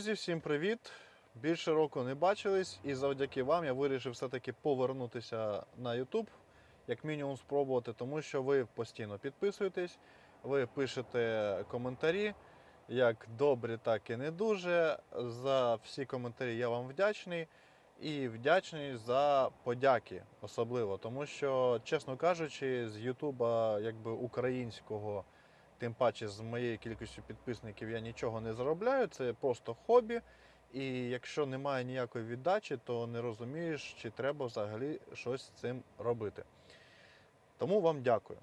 Друзі, всім привіт! Більше року не бачились, і завдяки вам я вирішив все-таки повернутися на YouTube, як мінімум спробувати, тому що ви постійно підписуєтесь, ви пишете коментарі, як добрі, так і не дуже. За всі коментарі я вам вдячний. І вдячний за подяки особливо, тому що, чесно кажучи, з Ютуба, якби українського, тим паче з моєю кількістю підписників я нічого не заробляю. Це просто хобі. І якщо немає ніякої віддачі, то не розумієш, чи треба взагалі щось з цим робити. Тому вам дякую.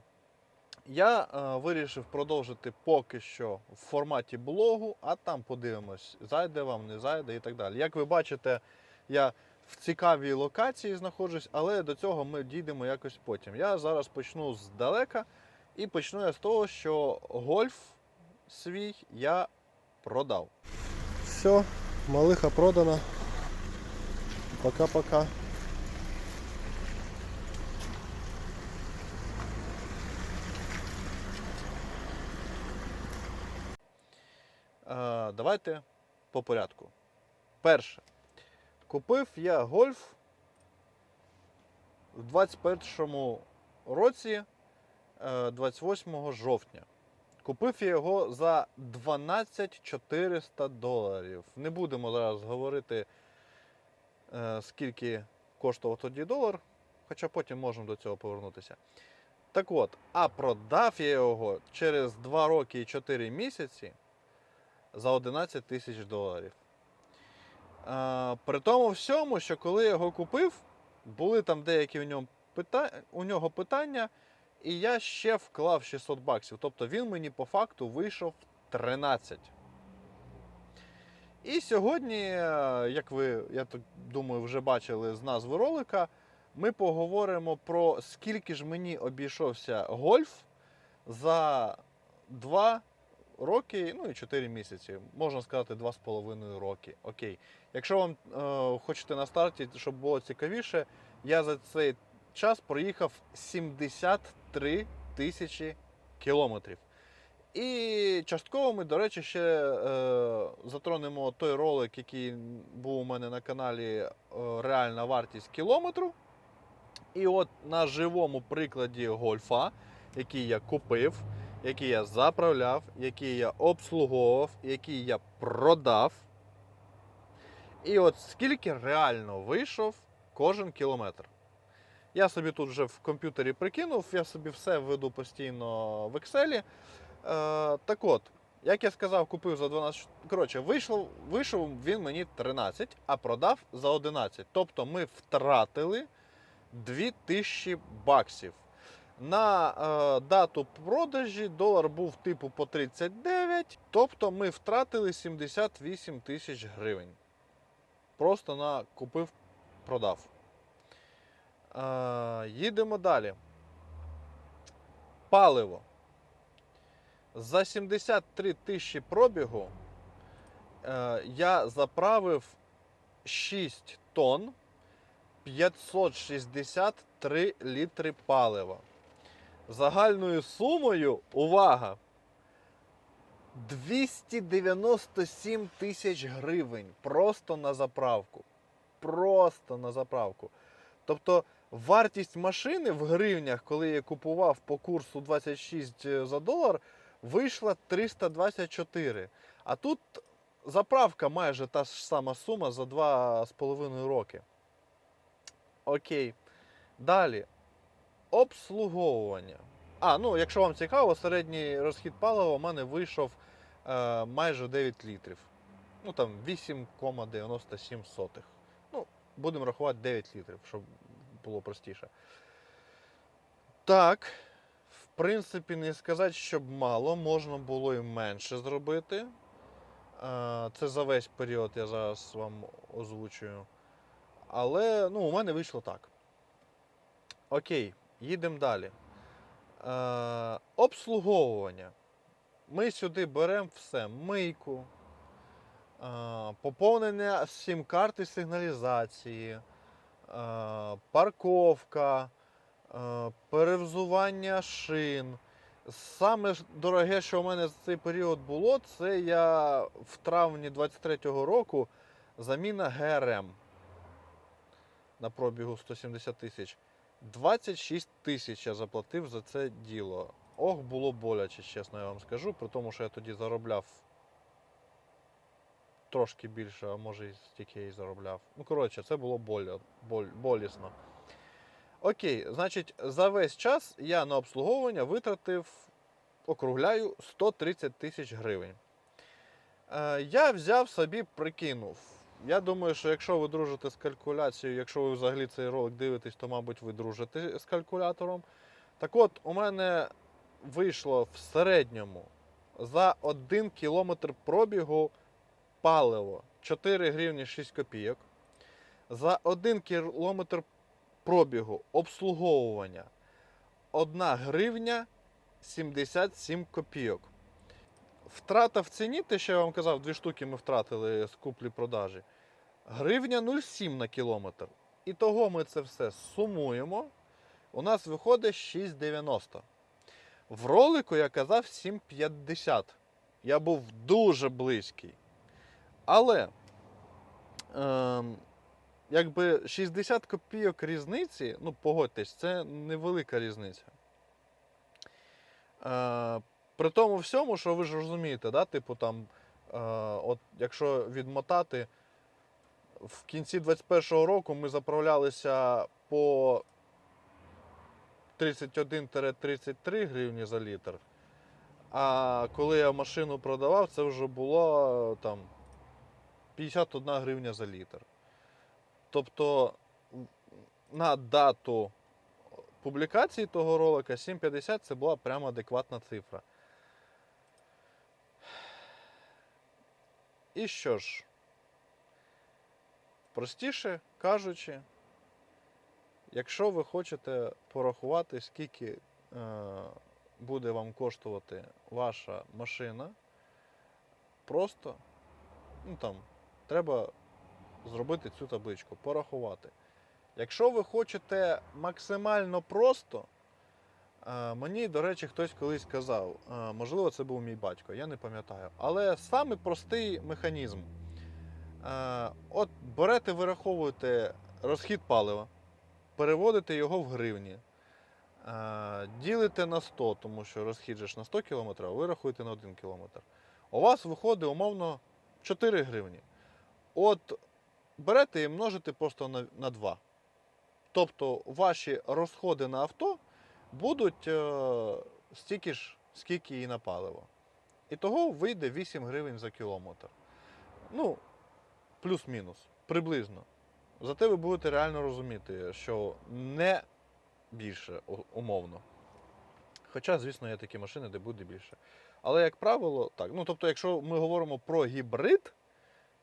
Я е, вирішив продовжити поки що в форматі блогу, а там подивимось, зайде вам, не зайде і так далі. Як ви бачите, я в цікавій локації знаходжусь, але до цього ми дійдемо якось потім. Я зараз почну здалека і почну я з того, що гольф свій я продав. Все, малиха продана. Пока-пока. Давайте по порядку. Перше. Купив я гольф в 21-му році, 28 жовтня. Купив я його за 12 400 доларів. Не будемо зараз говорити, е, скільки коштував тоді долар, хоча потім можемо до цього повернутися. Так от, а продав я його через 2 роки і 4 місяці за 11 тисяч доларів. А, при тому всьому, що коли я його купив, були там деякі у нього питання, і я ще вклав 600 баксів. Тобто він мені по факту вийшов 13. І сьогодні, е, як ви, я так думаю, вже бачили з назви ролика, ми поговоримо про скільки ж мені обійшовся гольф за 2 роки, ну і 4 місяці. Можна сказати, 2,5 роки. Окей. Якщо вам е, хочете на старті, щоб було цікавіше, я за цей час проїхав 73 тисячі кілометрів. І частково ми, до речі, ще е, затронемо той ролик, який був у мене на каналі е, Реальна вартість кілометру. І от на живому прикладі гольфа, який я купив, який я заправляв, який я обслуговував, який я продав. І от скільки реально вийшов кожен кілометр. Я собі тут вже в комп'ютері прикинув, я собі все веду постійно в Excel. Е, так от, як я сказав, купив за 12. Коротше, вийшов, вийшов він мені 13, а продав за 11. Тобто ми втратили 2000 баксів. На е, дату продажі долар був типу по 39, тобто ми втратили 78 тисяч гривень. Просто на купив, продав. Е, їдемо далі. Паливо. За 73 тисячі пробігу е, я заправив 6 тонн 563 літри палива. Загальною сумою, увага, 297 тисяч гривень просто на заправку. Просто на заправку. Тобто вартість машини в гривнях, коли я купував по курсу 26 за долар, вийшла 324. А тут заправка майже та ж сама сума за 2,5 роки. Окей. Далі. Обслуговування. А, ну, якщо вам цікаво, середній розхід палива у мене вийшов е, майже 9 літрів. Ну там 8,97. Ну, будемо рахувати 9 літрів, щоб було простіше. Так, в принципі, не сказати, щоб мало, можна було і менше зробити. Е, Це за весь період я зараз вам озвучую. Але ну, у мене вийшло так. Окей, їдемо далі. Е, обслуговування. Ми сюди беремо все: мийку, е, поповнення сім-карти сигналізації, парковка, е, перевзування шин, Саме дороге, що у мене за цей період було, це я в травні 23-го року заміна ГРМ на пробігу 170 тисяч. 26 тисяч я заплатив за це діло. Ох, було боляче, чесно я вам скажу, при тому, що я тоді заробляв трошки більше, а може і стільки і заробляв. Ну, коротше, це було боля, боль, болісно. Окей, значить, за весь час я на обслуговування витратив, округляю, 130 тисяч гривень. Е, я взяв собі, прикинув. Я думаю, що якщо ви дружите з калькуляцією, якщо ви взагалі цей ролик дивитесь, то, мабуть, ви дружите з калькулятором. Так от, у мене вийшло в середньому за 1 кілометр пробігу паливо 4 гривні 6 копійок. За 1 кілометр пробігу обслуговування 1 гривня 77 копійок. Втрата в ціні, те, що я вам казав, дві штуки ми втратили з куплі-продажі. Гривня 0,7 на кілометр. І того ми це все сумуємо. У нас виходить 6,90. В ролику я казав 7,50. Я був дуже близький. Але ем, якби 60 копійок різниці, ну погодьтесь, це невелика різниця. Е, при тому всьому, що ви ж розумієте, да? типу там, е, от якщо відмотати, в кінці 21-го року ми заправлялися по 31-33 гривні за літр. А коли я машину продавав, це вже було е, там 51 гривня за літр. Тобто на дату публікації того ролика 7,50 це була прямо адекватна цифра. І що ж, простіше кажучи, якщо ви хочете порахувати, скільки е, буде вам коштувати ваша машина, просто ну, там, треба зробити цю табличку, порахувати. Якщо ви хочете максимально просто, е, мені, до речі, хтось колись казав, е, можливо, це був мій батько, я не пам'ятаю. Але саме простий механізм. Е, От берете, вираховуєте розхід палива, переводите його в гривні, ділите на 100, тому що розхід ж на 100 км, а ви рахуєте на 1 км. У вас виходить умовно 4 гривні. От берете і множите просто на, на 2. Тобто ваші розходи на авто будуть е, стільки ж, скільки і на паливо. І того вийде 8 гривень за кілометр. Ну, плюс-мінус, приблизно. Зате ви будете реально розуміти, що не більше умовно. Хоча, звісно, є такі машини, де буде більше. Але, як правило, так. Ну, тобто, якщо ми говоримо про гібрид,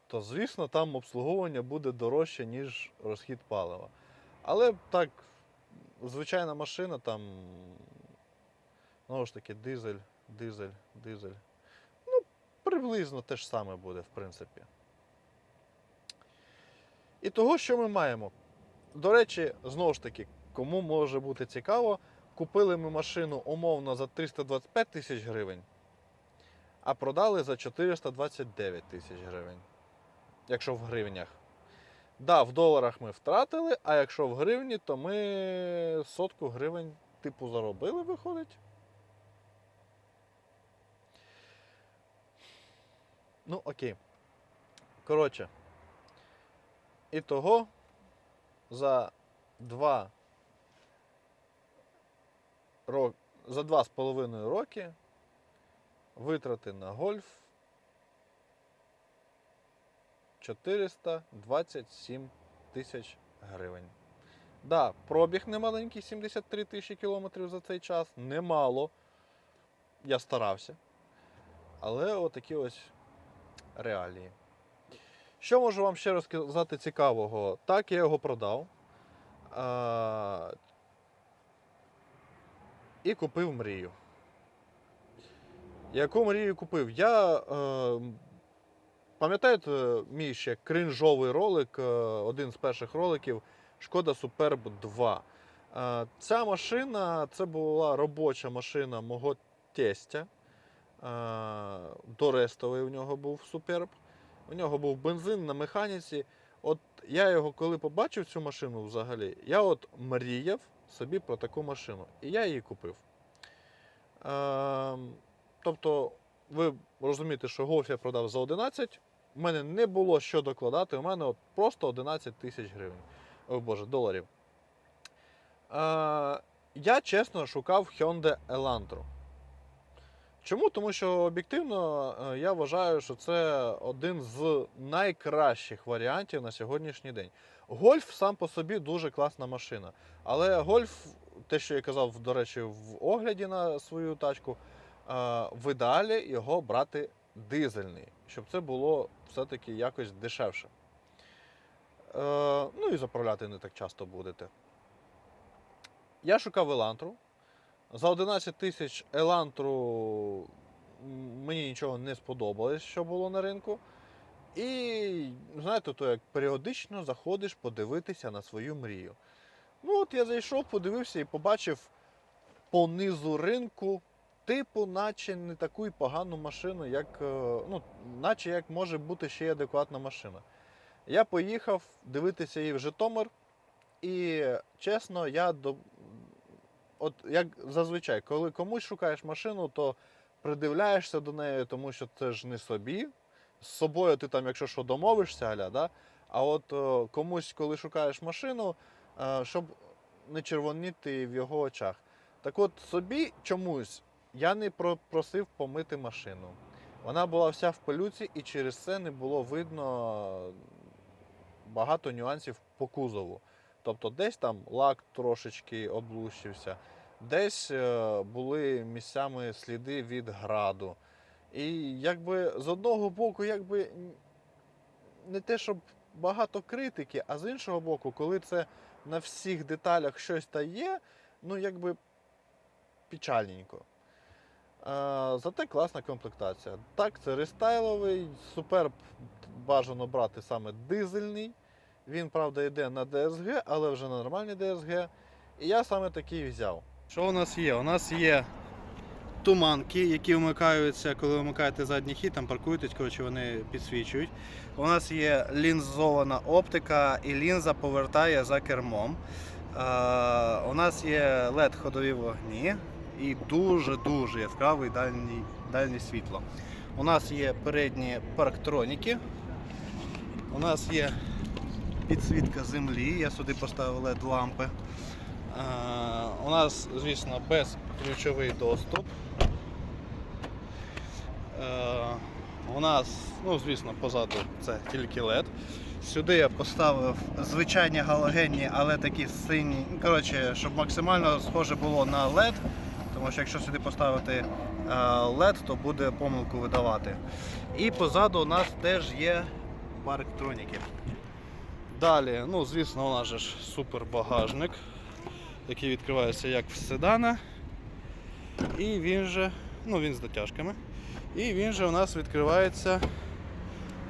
то звісно там обслуговування буде дорожче, ніж розхід палива. Але так, звичайна машина там, знову ж таки, дизель, дизель, дизель. Ну, приблизно те ж саме буде, в принципі. І того, що ми маємо. До речі, знову ж таки, кому може бути цікаво, купили ми машину умовно за 325 тисяч гривень, а продали за 429 тисяч гривень якщо в гривнях. Да, в доларах ми втратили, а якщо в гривні, то ми сотку гривень типу заробили, виходить. Ну, окей. Коротше. І того за два рок... за два з половиною роки витрати на гольф 427 тисяч гривень. Да, пробіг немаленький, 73 тисячі кілометрів за цей час. Немало. Я старався. Але отакі ось реалії. Що можу вам ще розказати цікавого? Так, я його продав. А... І купив мрію. Яку мрію купив? Я е, Пам'ятаєте мій ще кринжовий ролик, е, один з перших роликів Шкода Superb 2. Е, Ця машина це була робоча машина мого тестя. Е, Дорестовий у нього був суперб. У нього був бензин на механіці. От я його, коли побачив цю машину взагалі, я от мріяв собі про таку машину. І я її купив. Е, тобто, ви розумієте, що Golf я продав за 11. У мене не було що докладати, у мене от просто 11 тисяч гривень. О Боже, доларів. Е, я чесно шукав Hyundai Elantra. Чому? Тому що об'єктивно е, я вважаю, що це один з найкращих варіантів на сьогоднішній день. Гольф сам по собі дуже класна машина. Але гольф, те, що я казав, до речі, в огляді на свою тачку, е, в ідеалі його брати дизельний, щоб це було все-таки якось дешевше. Е, Ну і заправляти не так часто будете. Я шукав Елантру. За 11 тисяч Елантру мені нічого не сподобалось, що було на ринку. І знаєте, то як періодично заходиш подивитися на свою мрію. Ну от я зайшов, подивився і побачив по низу ринку, типу, наче не таку й погану машину, як, е, ну, наче як може бути ще й адекватна машина. Я поїхав дивитися її в Житомир, і чесно, я до... от як зазвичай, коли комусь шукаєш машину, то придивляєшся до неї, тому що це ж не собі. З собою ти там, якщо що, домовишся, аля, да? а от е, комусь, коли шукаєш машину, е, щоб не червоніти в його очах. Так от собі чомусь я не просив помити машину. Вона була вся в пилюці, і через це не було видно багато нюансів по кузову. Тобто десь там лак трошечки облущився, десь е, були місцями сліди від граду. І якби з одного боку, якби не те, щоб багато критики, а з іншого боку, коли це на всіх деталях щось та є, ну якби печальненько. Е, зате класна комплектація. Так, це рестайловий, суперб бажано брати саме дизельний. Він, правда, йде на DSG, але вже на нормальний DSG. І я саме такий взяв. Що у нас є? У нас є туманки, які вмикаються, коли вмикаєте задній хід, там паркуєтесь, коротше, вони підсвічують. У нас є лінзована оптика і лінза повертає за кермом. Е, у нас є LED ходові вогні і дуже-дуже яскравий дальній, дальнє світло. У нас є передні парктроніки. У нас є підсвітка землі. Я сюди поставив LED лампи. Е, У нас, звісно, безключовий доступ. Е, У нас, ну, звісно, позаду це тільки LED. Сюди я поставив звичайні галогенні, але такі сині. Коротше, щоб максимально схоже було на LED. Тому що якщо сюди поставити е, LED, то буде помилку видавати. І позаду у нас теж є парктроніки. Далі, ну, звісно, у нас же ж супер багажник який відкривається як в седана. І він же, ну він з дотяжками. І він же у нас відкривається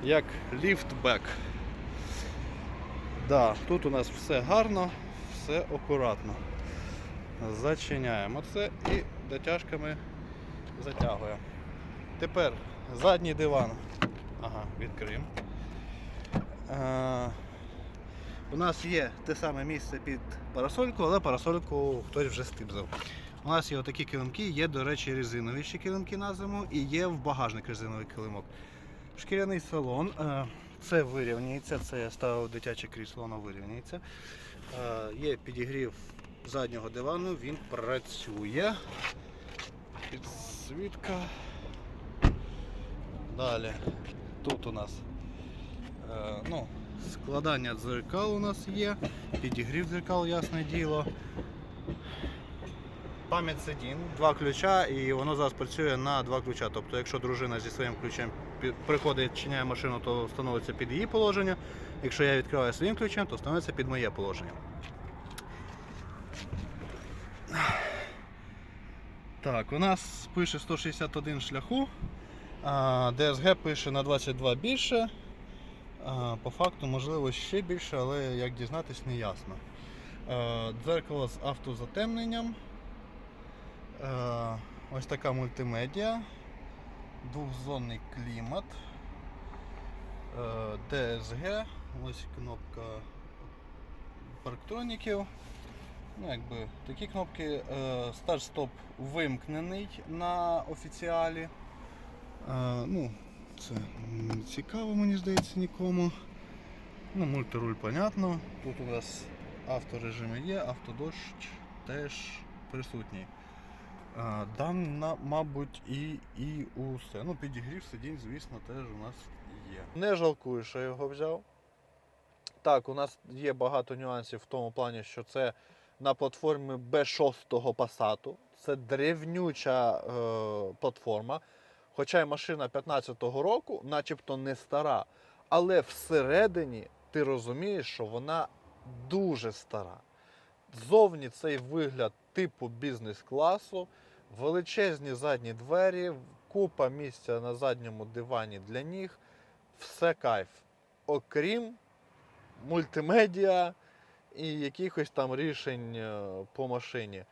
як ліфтбек. Да, тут у нас все гарно, все акуратно. Зачиняємо це і дотяжками затягуємо. Тепер задній диван. Ага, відкриємо. Е, у нас є те саме місце під парасольку, але парасольку хтось вже стибзав. У нас є отакі килимки, є, до речі, резинові ще килимки на зиму і є в багажник резиновий килимок. Шкіряний салон. е, Це вирівнюється, це я ставив дитяче крісло, воно вирівнюється. Е, Є підігрів заднього дивану, він працює. Підсвітка. Далі. Тут у нас е, ну, складання дзеркал у нас є, підігрів дзеркал, ясне діло. Пам'ять сидінь, два ключа, і воно зараз працює на два ключа. Тобто, якщо дружина зі своїм ключем приходить, чиняє машину, то встановиться під її положення. Якщо я відкриваю своїм ключем, то встановиться під моє положення. Так, у нас пише 161 шляху, а DSG пише на 22 більше. По факту, можливо, ще більше, але як дізнатись, не ясно. Дзеркало з автозатемненням. Ось така мультимедіа, двохзонний клімат, DSG, ось кнопка парктроніків. Ну, якби такі кнопки. Е, Старт-стоп вимкнений на офіціалі. Е, ну, це не цікаво, мені здається, нікому. Ну, мультируль, понятно. Тут у нас авторежими є, автодощ теж присутній. А, Дан, мабуть, і, і усе. Ну, підігрів сидінь, звісно, теж у нас є. Не жалкую, що його взяв. Так, у нас є багато нюансів в тому плані, що це на платформі B6 Passat. Це древнюча е, платформа. Хоча й машина 15-го року, начебто не стара. Але всередині ти розумієш, що вона дуже стара. Ззовні цей вигляд типу бізнес-класу, величезні задні двері, купа місця на задньому дивані для ніг. Все кайф. Окрім мультимедіа і якихось там рішень е, по машині.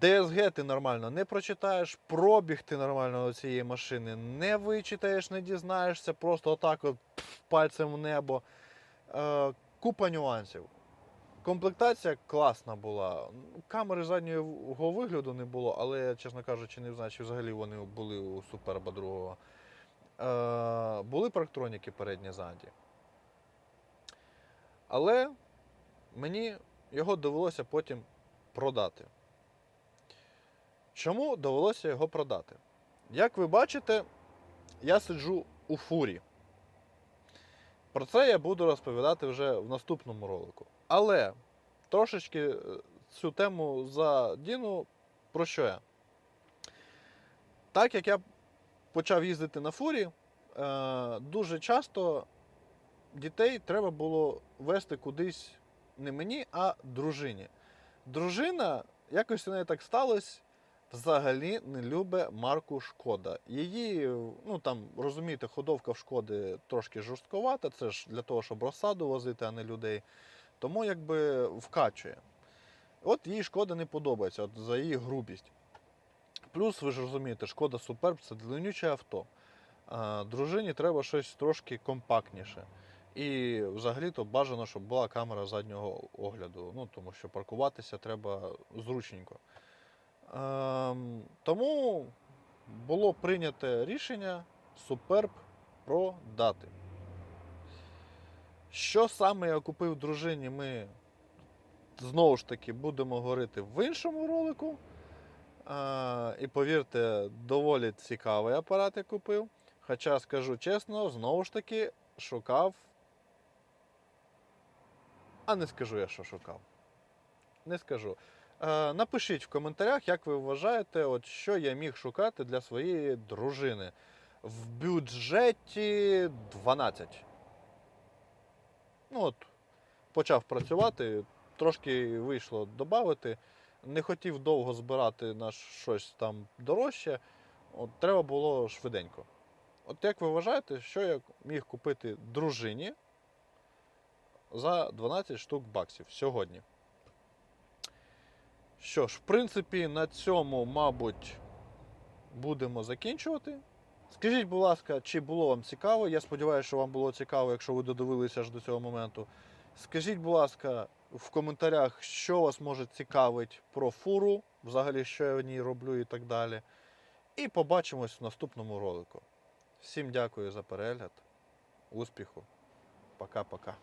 DSG ти нормально не прочитаєш, пробіг ти нормально цієї машини не вичитаєш, не дізнаєшся, просто отак от пальцем в небо. Е, купа нюансів. Комплектація класна була. Камери заднього вигляду не було, але, чесно кажучи, не знаю, чи взагалі вони були у Суперба другого. Е, були парктроніки передні ззаді. Але мені його довелося потім продати. Чому довелося його продати? Як ви бачите, я сиджу у фурі. Про це я буду розповідати вже в наступному ролику. Але трошечки е, цю тему задіну, про що я? Так як я почав їздити на фурі, е, дуже часто дітей треба було вести кудись не мені, а дружині. Дружина, якось у неї так сталося, взагалі не любить марку Шкода. Її, ну там, розумієте, ходовка в Шкоди трошки жорстковата, це ж для того, щоб розсаду возити, а не людей. Тому якби вкачує. От їй шкода не подобається от за її грубість. Плюс, ви ж розумієте, шкода Суперб це длиннюче авто. А, дружині треба щось трошки компактніше. І взагалі-то бажано, щоб була камера заднього огляду. Ну, тому що паркуватися треба зручненько. Ем, тому було прийнято рішення Суперб продати. Що саме я купив дружині, ми знову ж таки будемо говорити в іншому ролику. А, і повірте, доволі цікавий апарат я купив. Хоча, скажу чесно, знову ж таки шукав. А не скажу я, що шукав. Не скажу. Е, напишіть в коментарях, як ви вважаєте, от що я міг шукати для своєї дружини. В бюджеті 12. Ну от, почав працювати, трошки вийшло додати. Не хотів довго збирати на щось там дорожче. От, треба було швиденько. От як ви вважаєте, що я міг купити дружині за 12 штук баксів сьогодні? Що ж, в принципі, на цьому, мабуть, будемо закінчувати. Скажіть, будь ласка, чи було вам цікаво? Я сподіваюся, що вам було цікаво, якщо ви додивилися аж до цього моменту. Скажіть, будь ласка, в коментарях, що вас може цікавить про фуру, взагалі, що я в ній роблю і так далі. І побачимось в наступному ролику. Всім дякую за перегляд. Успіху. Пока-пока.